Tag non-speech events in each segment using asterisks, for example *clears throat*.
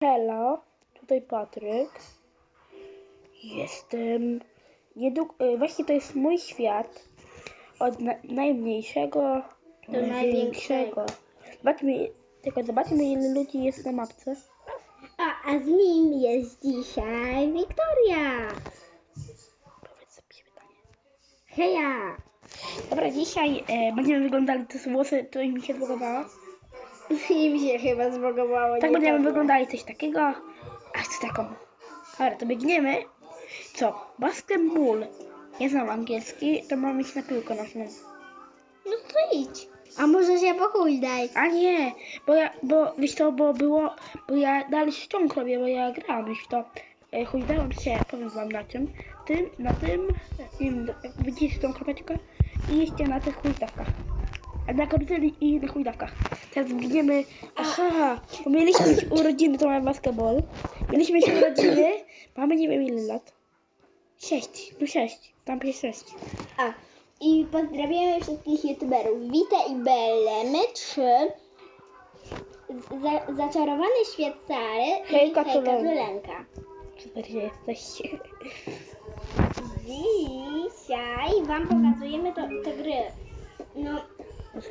Hela, tutaj Patryk. Jestem niedługo, e, właśnie to jest mój świat. Od na, najmniejszego do największego. Zobaczmy, tylko zobaczmy ile ludzi jest na mapce. A, a z nim jest dzisiaj Wiktoria. Powiedz sobie pytanie. Heja! Dobra, dzisiaj e, będziemy wyglądali te włosy, to mi się zbugowało. Im się chyba zbogowało. Tak nie będziemy wyglądali coś takiego. A chcę taką. Dobra, to biegniemy. Co? Basketball. Ja znam angielski, to mam iść na piłkę nożną. No to idź. A może się pochujdaj? A nie, bo ja, bo wiesz to, bo było, bo ja dalej ściąg robię, bo ja grałam wiesz to. E, Chujdałam się, powiem wam na czym. Tym, na tym, tym widzicie tą kropeczkę? I jeszcze na tych chujdawkach. A na karuzeli i na chujdawkach. Teraz biegniemy, aha, bo mieliśmy mieć urodziny, to mamy basketball. Mieliśmy mieć urodziny, mamy nie wiem ile lat. Sześć, no sześć, tam jest sześć. A, i pozdrawiamy wszystkich youtuberów. Wita i Belle, my trzy. Za, zaczarowany świat Sary Hejka, i Hejka Tulenka. Tulenka. Że jesteście. Dzisiaj wam pokazujemy to, te gry. No,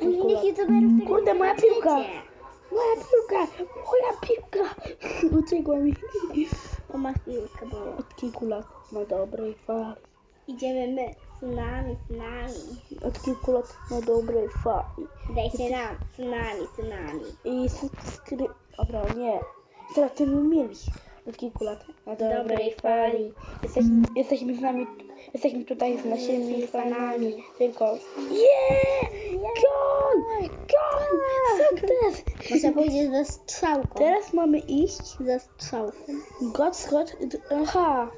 Innych youtuberów tego Kurde, moja piłka. Moja piłka! Moja *laughs* piłka! Uciekła mi. To masz piłkę, bo Od kilku lat na dobrej fali. idziemy my. Z nami, z nami. Od kilku lat na dobrej fali. Dajcie nam, z nami, z nami. I subskryp... Dobra, nie. Teraz ty mieli. Od kilku lat na dobrej, Dobrej fali. fali. Jesteśmy, jesteśmy z nami... Jesteśmy tutaj z naszymi fanami. Tylko... Yeah! Gol! Gol! Sukces! Może pójdziesz ze strzałką. Teraz mamy iść Ze strzałką. God Scott, aha,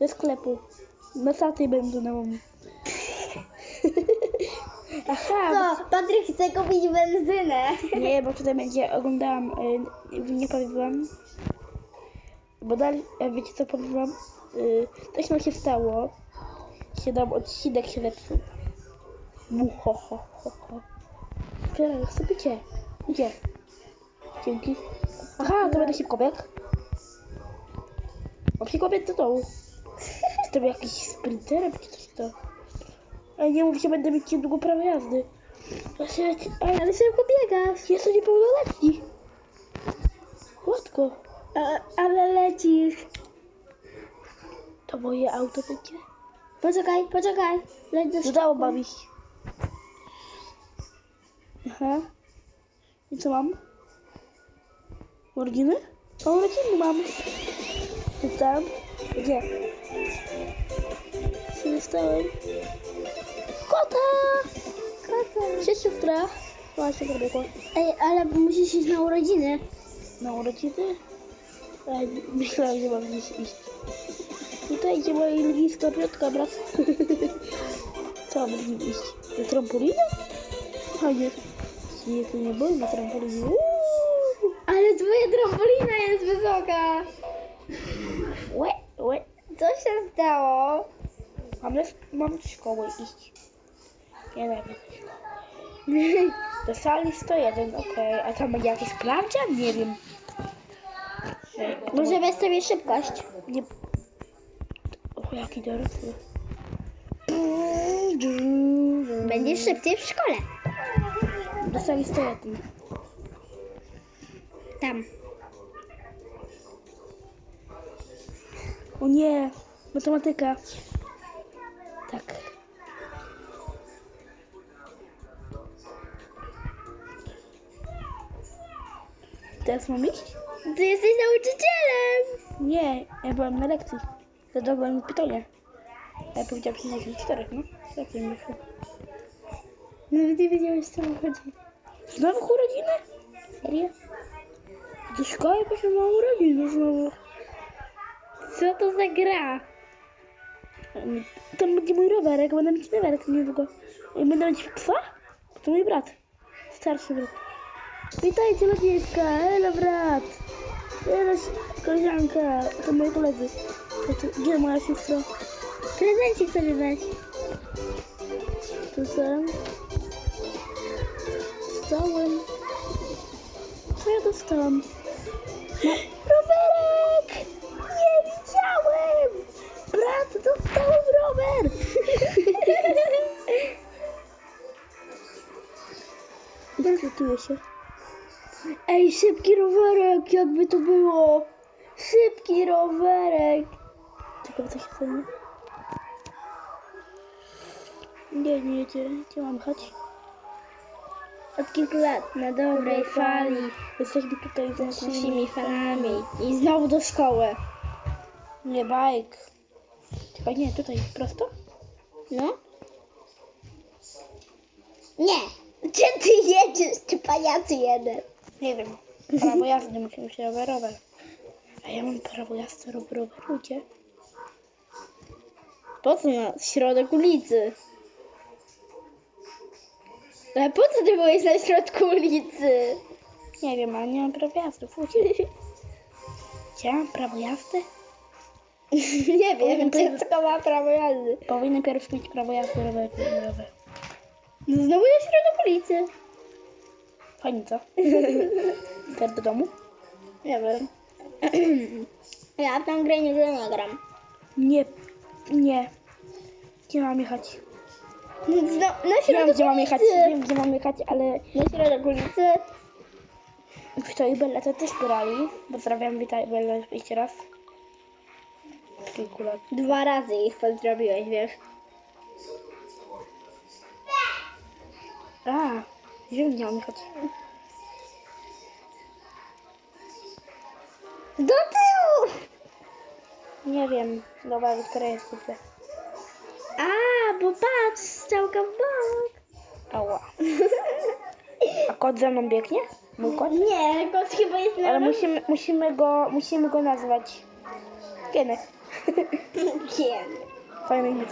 ze sklepu. Na saty będą na mnie. *laughs* Aha, Co? Patryk chce kupić benzynę. nie, bo tutaj będzie, oglądałam, y, nie powiem wam, bo dalej, a wiecie co powiem wam, y, coś nam się stało, się nam odcinek się zepsuł. Ho, ho, ho, ho. Teraz sobie cię, gdzie? Dzięki. Aha, to będę szybko biegł. Mam szybko biec do dołu. Jestem jakiś sprinterem czy coś to. Ale nie mów, że będę mieć niedługo prawo jazdy. Ja się, ale, ale szybko biegasz. Jestem niepełnoletni. Łatwo. ale lecisz. To moje auto będzie? Poczekaj, poczekaj. Leć do Dodało bawić. Aha. I co mam? Urodziny? O, urodziny mam. Dostałem? Gdzie? Się dostałem. Kota! Kota! Cześć siostra. Właśnie pobiegła. Ej, ale musisz iść na urodziny. Na urodziny? Ej, myślałem, że mam gdzieś iść. Witajcie moi lwi skorpiotka, brat. *laughs* Co nim iść? Na trampolinę? A nie. To nie byłem na trampolinie. Ale twoja trampolina jest wysoka. Łe, łe. Co się stało? Mam, mam do szkoły iść. Nie wiem. do szkoły. *laughs* Do sali 101, okej. A tam będzie jakiś sprawdzian? Nie wiem. Może weź sobie szybkość. Nie. Jaki dorosły. Będziesz szybciej w szkole. Do sali 101. Tam. O nie, matematyka. Tak. Teraz mam iść? Ty jesteś nauczycielem. Nie, ja byłem na lekcji. Zadawałem mi pytanie. Ja powiedziałam 64, no. Jak nie wyszło? Nawet nie wiedziałeś co chodzi. Znowu urodziny? Serio? Do szkoły poszłam na urodziny znowu. Co to za gra? Tam będzie mój rowerek, będę mieć rowerek niedługo. I będę mieć psa? To mój brat. Starszy brat. Witajcie lotniska, elo brat. Elo koleżanka, to moi koledzy to gdzie moja siostra? Prezencik sobie weź. Tu sam. Dostałem. Co ja dostałem no, Rowerek! Nie widziałem! Brat, dostałem rower! *laughs* Zgotuję się. Ej, szybki rowerek, jakby to było! Szybki rowerek! Co się? Nie, nie, gdzie, gdzie mam jechać? Od kilku lat na dobrej fali. Jesteśmy tutaj z naszymi... falami. I znowu do szkoły. Nie, bajk. Czekaj, nie, tutaj, prosto? No? Nie. Gdzie ty jedziesz, ty pajacu jeden? Nie wiem. Prawo jazdy, musimy się rower, rower. A ja mam prawo jazdy, rower, rower, gdzie? Po co na środek ulicy? Ale po co ty byłeś na środku ulicy? Nie wiem, ale nie mam prawa jazdy, fucie. Gdzie mam prawo jazdy? *laughs* nie wiem, Powinien- dziecko ma prawo jazdy. Powinny pierw mieć prawo jazdy, rower, rower. No znowu na środek ulicy. Fajnie, co? *laughs* Teraz do domu? *clears throat* Nie wiem. ja tą grę nigdy nie gram. Nie, nie. Gdzie mam jechać? No, na Wiem, środek gdzie mam jechać, wiem, gdzie mam jechać, ale Na środek ulicy. w to i Bella to też grali. Pozdrawiam, witaj Bella jeszcze raz. Kilku lat. Dwa razy ich pozdrowiłeś, wiesz. A, wiem, gdzie mam jechać. Do tyłu! Nie wiem, dobra, która jest tutaj. A, bo patrz, strzałka w bok. Ała. A kot ze mną biegnie? Mój kot? Nie, kot chyba jest na Ale musimy, musimy go, musimy go nazwać. Kienek. Wiem. Fajne imię.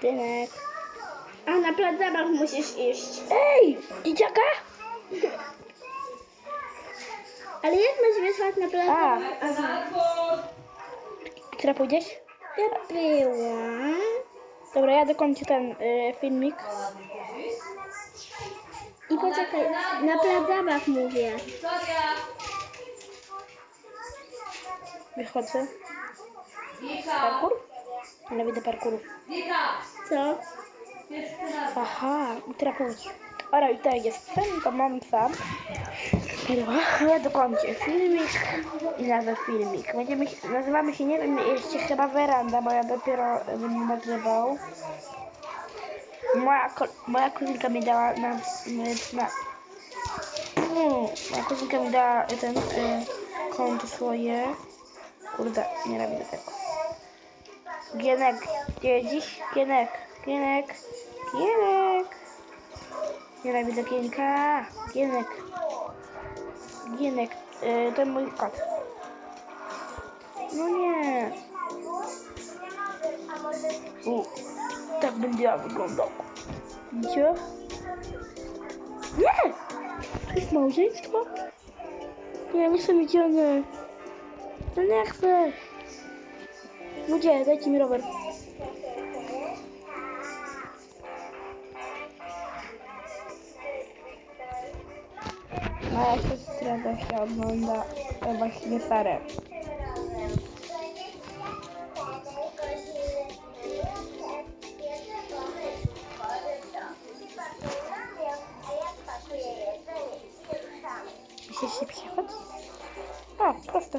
Kienek. A na plac zabaw musisz iść. Ej, dzieciaka? Ale jak masz wysłać na A. Która pójdziesz? Ja byłam. Dobra, ja dokończę ten y, filmik. I poczekaj, na plac zabaw mówię. Wychodzę. Parkour? Nienawidzę parkouru. Co? Aha, i teraz pójdź. Ora, tutaj jestem, to mam sam. Ja dokończę filmik i nazwę filmik. Będziemy, nazywamy się, nie wiem, jeszcze chyba weranda, bo ja dopiero będę nagrywał. Moja, moja kuzynka mi dała na... na mm, moja kuzynka mi dała ten y, konto swoje. Kurde, nienawidzę tego. Gienek, gdzie dziś? Gienek, Gienek, Gienek. Nienawidzę Gienka. Gienek. Gienek, y, to mój kot. No nie. U, tak będzie ja wyglądał. Widzicie? Nie! To jest małżeństwo? Nie chcę mieć żony. No nie chcę. Ludzie, dajcie mi rower. Moja siostra właśnie ogląda e, właśnie stare. Myślisz, się przychodzi? A, prosto.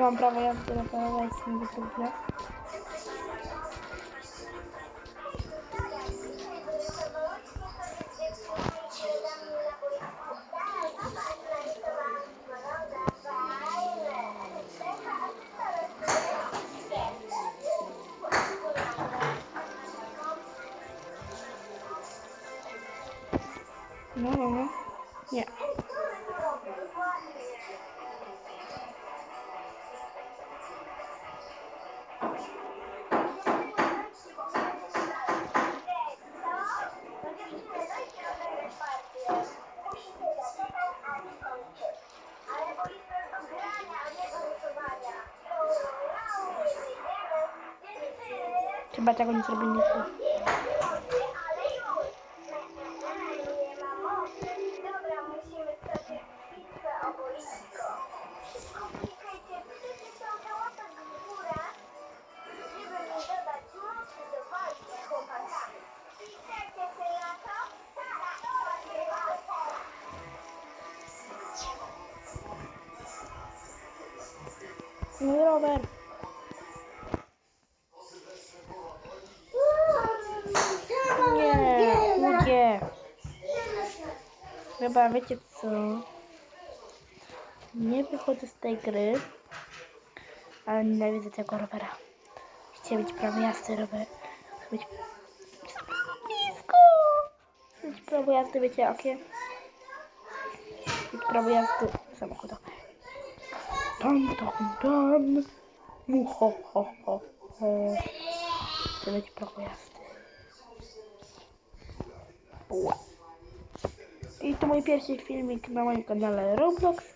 Ja mam prawo jazdy na prawo jestem wytrudnia. No, no, no. Nie. Chyba tego nie zrobiliśmy. Dobra, Chyba wiecie co? Nie wychodzę z tej gry, ale nienawidzę tego rowera. Chcę mieć prawo jazdy rower. Chcę mieć blisko. Chcę mieć prawo jazdy, wiecie jakie? Mieć prawo jazdy samochodowe. Tam, tam, tam. Mu, ho, ho, ho. Chcę mieć prawo jazdy. Ła. I to mój pierwszy filmik na moim kanale Roblox.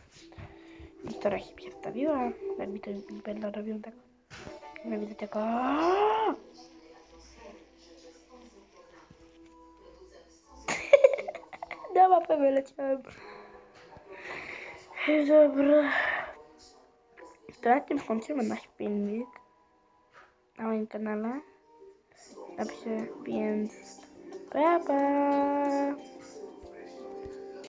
I trochę się przedstawiła. Jak mi to nie będę robił tak. Nie widzę tego. *laughs* Na mapę wyleciałem. Dobra. To na tym skończymy nasz filmik na moim kanale. Dobrze, więc pa pa.